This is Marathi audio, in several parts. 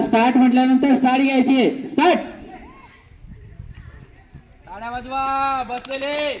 स्टार्ट म्हटल्यानंतर स्टार्ट घ्यायची. स्टार्ट! बसलेले.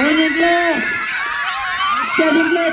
ಬಿಡ್ಲೆ ಬಿಡ್ಲೆ